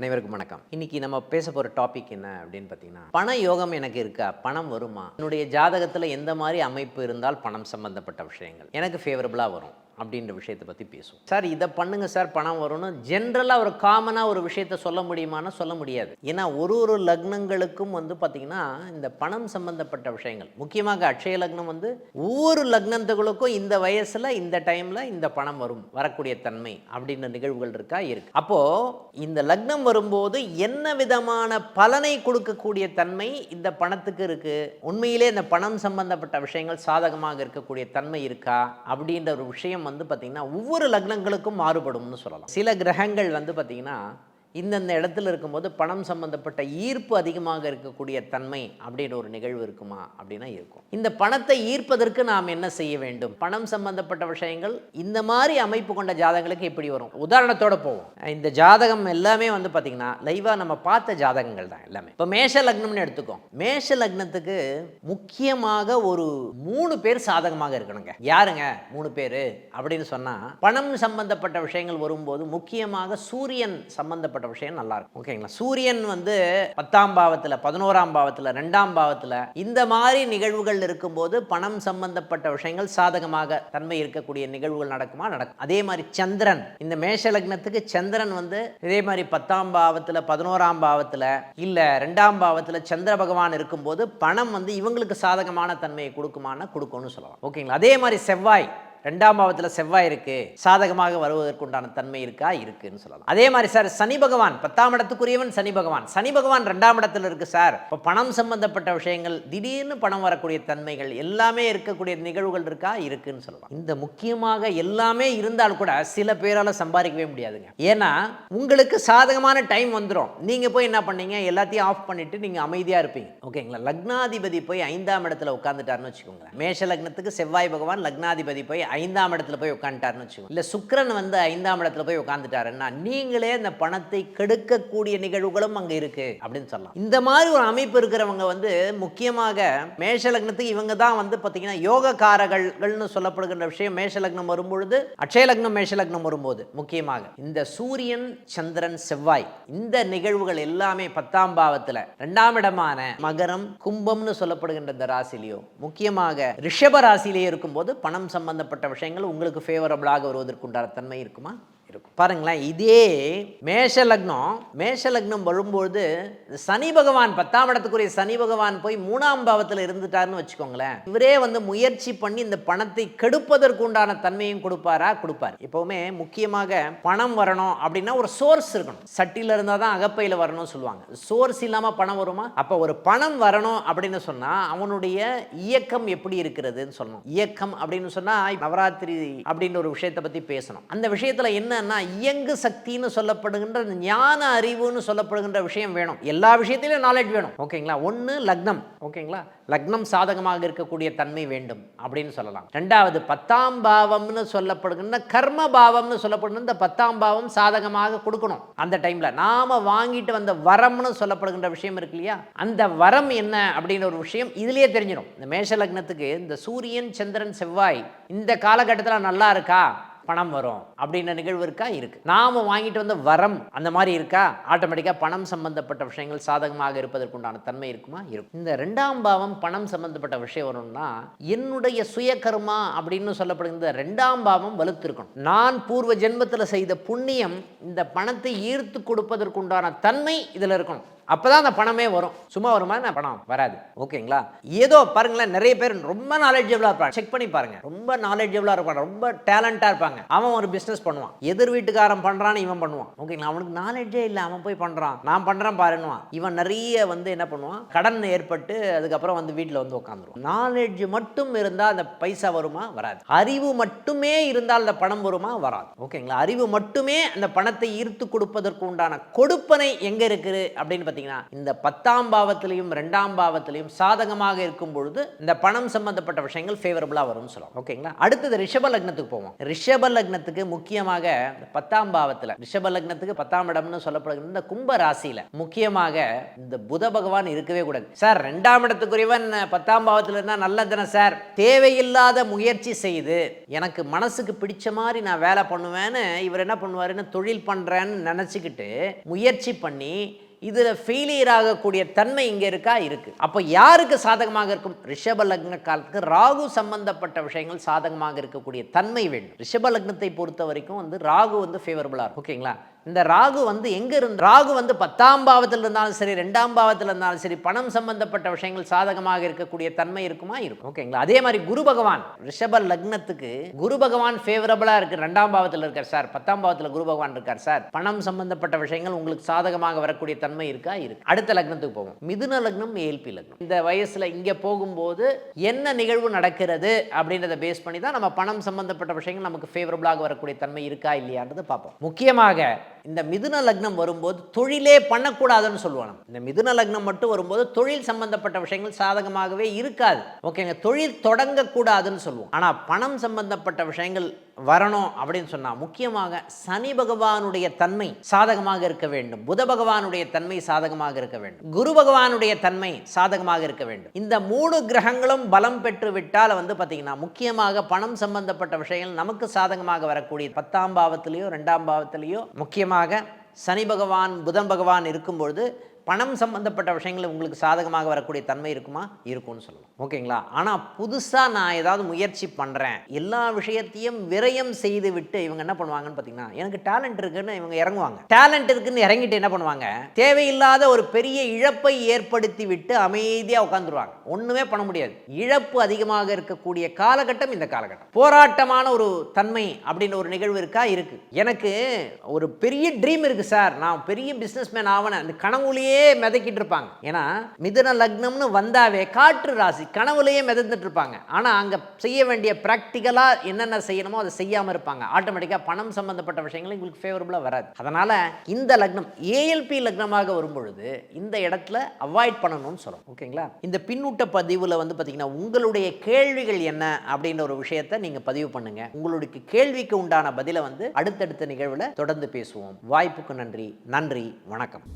அனைவருக்கும் வணக்கம். இன்னைக்கு நம்ம பேச போகிற டாபிக் என்ன அப்படின்னு பார்த்தீங்கன்னா பண யோகம் எனக்கு இருக்கா? பணம் வருமா? என்னுடைய ஜாதகத்தில் எந்த மாதிரி அமைப்பு இருந்தால் பணம் சம்பந்தப்பட்ட விஷயங்கள்? எனக்கு ஃபேவரபுளாக வரும். அப்படின்ற விஷயத்தை பற்றி பேசுவோம். சார் இதை பண்ணுங்க சார் பணம் வரும்னு. ஜென்ரலாக ஒரு காமனாக ஒரு விஷயத்த சொல்ல முடியுமானா சொல்ல முடியாது. ஏன்னா ஒரு ஒரு லக்னங்களுக்கும் வந்து பார்த்திங்கன்னா இந்த பணம் சம்பந்தப்பட்ட விஷயங்கள். முக்கியமாக அட்சய லக்னம் வந்து ஒவ்வொரு லக்னத்துகளுக்கும் இந்த வயசில் இந்த டைமில் இந்த பணம் வரும் வரக்கூடிய தன்மை அப்படின்ற நிகழ்வுகள் இருக்கா? இருக்கு. அப்போது இந்த லக்னம் வரும்போது என்ன விதமான பலனை கொடுக்கக்கூடிய தன்மை இந்த பணத்துக்கு இருக்கு? உண்மையிலே இந்த பணம் சம்பந்தப்பட்ட விஷயங்கள் சாதகமாக இருக்கக்கூடிய தன்மை இருக்கா? அப்படின்ற ஒரு விஷயம் வந்து பார்த்திங்கன்னா ஒவ்வொரு லக்னங்களுக்கும் மாறுபடும்னு சொல்லலாம். சில கிரகங்கள் வந்து பார்த்திங்கன்னா இந்தந்த இடத்துல இருக்கும்போது பணம் சம்பந்தப்பட்ட ஈர்ப்பு அதிகமாக இருக்கக்கூடிய தன்மை அப்படின்னு ஒரு நிகழ்வு இருக்குமா அப்படின்னா இருக்கும். இந்த பணத்தை ஈர்ப்பதற்கு நாம் என்ன செய்ய வேண்டும்? பணம் சம்பந்தப்பட்ட விஷயங்கள் இந்த மாதிரி அமைப்பு கொண்ட ஜாதகங்களுக்கு எப்படி வரும்? உதாரணத்தோட போவோம். இந்த ஜாதகம் எல்லாமே வந்து பார்த்தீங்கன்னா லைவாக நம்ம பார்த்த ஜாதகங்கள் தான் எல்லாமே. இப்போ மேஷ லக்னம்னு எடுத்துக்கோம். மேஷ லக்னத்துக்கு முக்கியமாக ஒரு மூணு பேர் சாதகமாக இருக்கணுங்க. யாருங்க? மூணு பேர் அப்படின்னு சொன்னால் பணம் சம்பந்தப்பட்ட விஷயங்கள் வரும்போது முக்கியமாக சூரியன் சம்பந்தப்பட்ட விஷயம் நல்லா இருக்கும் ஓகேங்களா? சூரியன் வந்து பத்தாம் பாவத்தில் பதினோராம் பாவத்தில் ரெண்டாம் பாவத்தில் இந்த மாதிரி நிகழ்வுகள் இருக்கும்போது பணம் சம்பந்தப்பட்ட விஷயங்கள் சாதகமாக தன்மை இருக்கக்கூடிய நிகழ்வுகள் நடக்குமா? நடக்கும். அதே மாதிரி சந்திரன். இந்த மேஷ லக்னத்துக்கு சந்திரன் வந்து இதே மாதிரி பத்தாம் பாவத்தில் பதினோராம் பாவத்தில் இல்லை ரெண்டாம் பாவத்தில் சந்திர பகவான் இருக்கும்போது பணம் வந்து இவங்களுக்கு சாதகமான தன்மையை கொடுக்குமானா கொடுக்கும்னு சொல்லலாம். ஓகேங்களா? அதே மாதிரி செவ்வாய். ரெண்டாம் பாவத்தில் செவ்வாய் இருக்கு சாதகமாக வருவதற்குண்டான தன்மை இருக்கா? இருக்குன்னு சொல்லலாம். அதே மாதிரி சார் சனி பகவான் பத்தாம் இடத்துக்குரியவன் சனி பகவான். சனி பகவான் ரெண்டாம் இடத்துல இருக்கு சார். இப்போ பணம் சம்பந்தப்பட்ட விஷயங்கள் திடீர்னு பணம் வரக்கூடிய தன்மைகள் எல்லாமே இருக்கக்கூடிய நிகழ்வுகள் இருக்கா? இருக்குன்னு சொல்லலாம். இந்த முக்கியமாக எல்லாமே இருந்தால் கூட சில பேரால் சம்பாதிக்கவே முடியாதுங்க. ஏன்னா உங்களுக்கு சாதகமான டைம் வந்துடும் நீங்கள் போய் என்ன பண்ணீங்க? எல்லாத்தையும் ஆஃப் பண்ணிட்டு நீங்கள் அமைதியாக இருப்பீங்க. ஓகேங்களா? லக்னாதிபதி போய் ஐந்தாம் இடத்துல உட்காந்துட்டாருன்னு வச்சுக்கோங்களேன். மேஷ லக்னத்துக்கு செவ்வாய் பகவான் லக்னாதிபதி போய் ஐந்தாம் இடத்துல போய் உட்காந்துட்டாருன்னு வச்சுக்கோங்க. இல்லை சுக்கிரன் வந்து ஐந்தாம் இடத்துல போய் உட்காந்துட்டாருன்னா நீங்களே அந்த பணத்தை கெடுக்கக்கூடிய நிகழ்வுகளும் அங்கே இருக்கு அப்படின்னு சொல்லலாம். இந்த மாதிரி ஒரு அமைப்பு இருக்கிறவங்க வந்து முக்கியமாக மேஷ லக்னத்துக்கு இவங்க தான் வந்து பார்த்தீங்கன்னா யோகக்காரர்கள்னு சொல்லப்படுகின்ற விஷயம் மேஷ லக்னம் வரும்பொழுது அட்சய லக்னம் மேஷ லக்னம் வரும்போது முக்கியமாக. இந்த சூரியன் சந்திரன் செவ்வாய் இந்த நிகழ்வுகள் எல்லாமே பத்தாம் பாவத்தில் ரெண்டாம் இடமான மகரம் கும்பம்னு சொல்லப்படுகின்ற இந்த ராசிலையோ முக்கியமாக ரிஷப ராசியிலேயே இருக்கும்போது பணம் சம்பந்தப்பட்ட விஷயங்கள் உங்களுக்கு ஃபேவரபிளாக வருவதற்குண்டான தன்மை இருக்குமா? இருக்கும். பாருங்களேன் இதே மேஷ லக்னம் மேஷ லக்னம் வரும்பொழுது சனி பகவான் பத்தாம் இடத்துக்குரிய சனி பகவான் போய் மூணாம் பாவத்தில் இருந்துட்டாருன்னு வச்சுக்கோங்களேன் இவரே வந்து முயற்சி பண்ணி இந்த பணத்தை கெடுப்பதற்கு உண்டான தன்மையும் கொடுப்பாரா? கொடுப்பார். எப்பவுமே முக்கியமாக பணம் வரணும் அப்படின்னா ஒரு சோர்ஸ் இருக்கணும். சட்டியில் இருந்தால் தான் அகப்பையில் வரணும்னு சொல்லுவாங்க. சோர்ஸ் இல்லாமல் பணம் வருமா? அப்போ ஒரு பணம் வரணும் அப்படின்னு சொன்னால் அவனுடைய இயக்கம் எப்படி இருக்கிறதுன்னு சொல்லணும். இயக்கம் அப்படின்னு சொன்னால் நவராத்திரி அப்படின்ற ஒரு விஷயத்தை பற்றி பேசணும். அந்த விஷயத்தில் என்னன்னா இயங்கு சக்தின்னு சொல்லப்படுகின்ற ஞான அறிவுன்னு சொல்லப்படுகின்ற விஷயம் வேணும். எல்லா விஷயத்திலையும் நாலேஜ் வேணும். ஓகேங்களா? ஒன்று லக்னம். ஓகேங்களா? லக்னம் சாதகமாக இருக்கக்கூடிய தன்மை வேண்டும் அப்படின்னு சொல்லலாம். ரெண்டாவது பத்தாம் பாவம்னு சொல்லப்படுகின்ற கர்ம பாவம்னு சொல்லப்படுகின்ற இந்த பத்தாம் பாவம் சாதகமாக கொடுக்கணும். அந்த டைமில் நாம் வாங்கிட்டு வந்த வரம்னு சொல்லப்படுகின்ற விஷயம் இருக்கு இல்லையா? அந்த வரம் என்ன அப்படின்ற ஒரு விஷயம் இதுலேயே தெரிஞ்சிடும். இந்த மேஷ லக்னத்துக்கு இந்த சூரியன் சந்திரன் செவ்வாய் இந்த காலகட்டத்தில் நல்லா இருக்கா? பணம் வரும் அப்படின்ற நிகழ்வு இருக்கா? இருக்கு. நாம வாங்கிட்டு வந்த வரம் அந்த மாதிரி இருக்கா? ஆட்டோமேட்டிக்காக பணம் சம்பந்தப்பட்ட விஷயங்கள் சாதகமாக இருப்பதற்குண்டான தன்மை இருக்குமா? இருக்கும். இந்த ரெண்டாம் பாவம் பணம் சம்பந்தப்பட்ட விஷயம் வரும்னா என்னுடைய சுய கர்மா அப்படின்னு சொல்லப்படுகிற ரெண்டாம் பாவம் வலுத்திருக்கணும். நான் பூர்வ ஜென்மத்தில் செய்த புண்ணியம் இந்த பணத்தை ஈர்த்து கொடுப்பதற்குண்டான தன்மை இதில் இருக்கணும். அப்பதான் அந்த பணமே வரும். சும்மா வருமா நான் பணம் வராது. ஓகேங்களா? ஏதோ பாருங்களேன் நிறைய பேர் ரொம்ப நாலேஜபிளாக இருப்பாங்க. செக் பண்ணி பாருங்க. ரொம்ப நாலேஜபிளாக இருப்பாங்க. ரொம்ப டேலண்டாக இருப்பாங்க. அவன் ஒரு பிஸ்னஸ் பண்ணுவான். எதிர் வீட்டுக்காரன் பண்ணுறான்னு இவன் பண்ணுவான். ஓகேங்களா? அவனுக்கு நாலேஜே இல்லை. அவன் போய் பண்ணுறான் நான் பண்ணுறேன் பாருன்னுவான். இவன் நிறைய வந்து என்ன பண்ணுவான்? கடன் ஏற்பட்டு அதுக்கப்புறம் வந்து வீட்டில் வந்து உட்காந்துருவான் நாலேஜ் மட்டும் இருந்தால் அந்த பைசா வருமா? வராது. அறிவு மட்டுமே இருந்தால் அந்த பணம் வருமா? வராது. ஓகேங்களா? அறிவு மட்டுமே அந்த பணத்தை ஈர்த்து கொடுப்பதற்கு உண்டான கொடுப்பனை எங்கே இருக்குது? அப்படின்னு பார்த்தீங்கன்னா பார்த்தீங்கன்னா இந்த பத்தாம் பாவத்திலையும் ரெண்டாம் பாவத்திலையும் சாதகமாக இருக்கும் பொழுது இந்த பணம் சம்பந்தப்பட்ட விஷயங்கள் ஃபேவரபுளாக வரும்னு சொல்லலாம் ஓகேங்களா அடுத்தது ரிஷப லக்னத்துக்கு போவோம். ரிஷப லக்னத்துக்கு முக்கியமாக இந்த பத்தாம் பாவத்தில் ரிஷப லக்னத்துக்கு பத்தாம் இடம்னு சொல்லப்படுகிற இந்த கும்ப ராசியில் முக்கியமாக இந்த புத பகவான் இருக்கவே கூடாது. சார் ரெண்டாம் இடத்துக்குரியவன் பத்தாம் பாவத்தில் இருந்தால் நல்லதுன சார் தேவையில்லாத முயற்சி செய்து எனக்கு மனசுக்கு பிடிச்ச மாதிரி நான் வேலை பண்ணுவேன்னு இவர் என்ன பண்ணுவாருன்னு தொழில் பண்ணுறேன்னு நினச்சிக்கிட்டு முயற்சி பண்ணி இதில் ஃபெயிலியர் ஆகக்கூடிய தன்மை இங்கே இருக்கா? இருக்குது அப்போ யாருக்கு சாதகமாக இருக்கும்? ரிஷப லக்ன காலத்துக்கு ராகு சம்பந்தப்பட்ட விஷயங்கள் சாதகமாக இருக்கக்கூடிய தன்மை வேண்டும். ரிஷப லக்னத்தை பொறுத்த வரைக்கும் வந்து ராகு வந்து ஃபேவரபுளாக இருக்கும். ஓகேங்களா? இந்த ராகு வந்து எங்கே இருந்து ராகு வந்து பத்தாம் பாவத்தில் இருந்தாலும் சரி ரெண்டாம் பாவத்தில் இருந்தாலும் சரி பணம் சம்பந்தப்பட்ட விஷயங்கள் சாதகமாக இருக்கக்கூடிய தன்மை இருக்குமா? இருக்கும். ஓகேங்களா அதே மாதிரி குரு பகவான் ரிஷப லக்னத்துக்கு குரு பகவான் ஃபேவரபிளா இருக்கு. ரெண்டாம் பாவத்தில் இருக்கார் சார். பத்தாம் பாவத்தில் குரு பகவான் இருக்கார் சார். பணம் சம்பந்தப்பட்ட விஷயங்கள் உங்களுக்கு சாதகமாக வரக்கூடிய தன்மை இருக்கா? இருக்கு. அடுத்த லக்னத்துக்கு போவோம். மிதுன லக்னம் ஏல்பி லக்னம். இந்த வயசில் இங்கே போகும்போது என்ன நிகழ்வு நடக்கிறது அப்படின்றத பேஸ் பண்ணி தான் நம்ம பணம் சம்பந்தப்பட்ட விஷயங்கள் நமக்கு ஃபேவரபிளாக வரக்கூடிய தன்மை இருக்கா? இல்லையான்றது பார்ப்போம். முக்கியமாக இந்த மிதுன லக்னம் வரும்போது தொழிலே பண்ணக்கூடாதுன்னு சொல்லுவாங்க. இந்த மிதுன லக்னம் மட்டும் வரும்போது தொழில் சம்பந்தப்பட்ட விஷயங்கள் சாதகமாகவே இருக்காது. ஓகேங்க தொழில் தொடங்கக்கூடாதுன்னு சொல்லுவோம். ஆனால் பணம் சம்பந்தப்பட்ட விஷயங்கள் வரணும் அப்படின்னு சொன்னால் முக்கியமாக சனி பகவானுடைய தன்மை சாதகமாக இருக்க வேண்டும். புத பகவானுடைய தன்மை சாதகமாக இருக்க வேண்டும். குரு பகவானுடைய தன்மை சாதகமாக இருக்க வேண்டும். இந்த மூணு கிரகங்களும் பலம் பெற்று விட்டால் வந்து பார்த்தீங்கன்னா முக்கியமாக பணம் சம்பந்தப்பட்ட விஷயங்கள் நமக்கு சாதகமாக வரக்கூடிய பத்தாம் பாவத்திலேயோ ரெண்டாம் பாவத்திலேயோ முக்கியமாக சனி பகவான் புதன் பகவான் இருக்கும்பொழுது பணம் சம்பந்தப்பட்ட விஷயங்கள் உங்களுக்கு சாதகமாக வரக்கூடிய தன்மை இருக்குமா? இருக்கும்னு சொல்லலாம். ஓகேங்களா? ஆனால் புதுசாக நான் ஏதாவது முயற்சி பண்ணுறேன் எல்லா விஷயத்தையும் விரயம் செய்து விட்டு இவங்க என்ன பண்ணுவாங்கன்னு பார்த்தீங்கன்னா எனக்கு டேலண்ட் இருக்குன்னு இவங்க இறங்குவாங்க. டேலண்ட் இருக்குன்னு இறங்கிட்டு என்ன பண்ணுவாங்க? தேவையில்லாத ஒரு பெரிய இழப்பை ஏற்படுத்தி விட்டு அமைதியாக உட்காந்துருவாங்க ஒன்றுமே பண்ண முடியாது. இழப்பு அதிகமாக இருக்கக்கூடிய காலகட்டம் இந்த காலகட்டம். போராட்டமான ஒரு தன்மை அப்படின்னு ஒரு நிகழ்வு இருக்கா? இருக்கு. எனக்கு ஒரு பெரிய ட்ரீம் இருக்கு சார். நான் பெரிய பிஸ்னஸ் மேன் ஆவன. அந்த கனவுலேயே மிதக்கிட்டு இருப்பாங்க ஏன்னா மிதுன லக்னம்னு வந்தாவே காற்று ராசி கனவுலையே மிதந்துட்டு இருப்பாங்க ஆனால் அங்கே செய்ய வேண்டிய ப்ராக்டிக்கலாக என்னென்ன செய்யணுமோ அதை செய்யாமல் இருப்பாங்க. ஆட்டோமேட்டிக்காக பணம் சம்பந்தப்பட்ட விஷயங்களும் உங்களுக்கு ஃபேவரபுளாக வராது. அதனால் இந்த லக்னம் ஏஎல்பி லக்னமாக வரும்பொழுது இந்த இடத்துல அவாய்ட் பண்ணணும்னு சொல்லும் ஓகேங்களா? இந்த பின்னூட்ட பதிவில் வந்து பார்த்தீங்கன்னா உங்களுடைய கேள்விகள் என்ன அப்படின்ற ஒரு விஷயத்தை நீங்கள் பதிவு பண்ணுங்கள் உங்களுடைய கேள்விக்கு உண்டான பதிலை வந்து அடுத்தடுத்த நிகழ்வில் தொடர்ந்து பேசுவோம். வாய்ப்புக்கு நன்றி. நன்றி. வணக்கம்.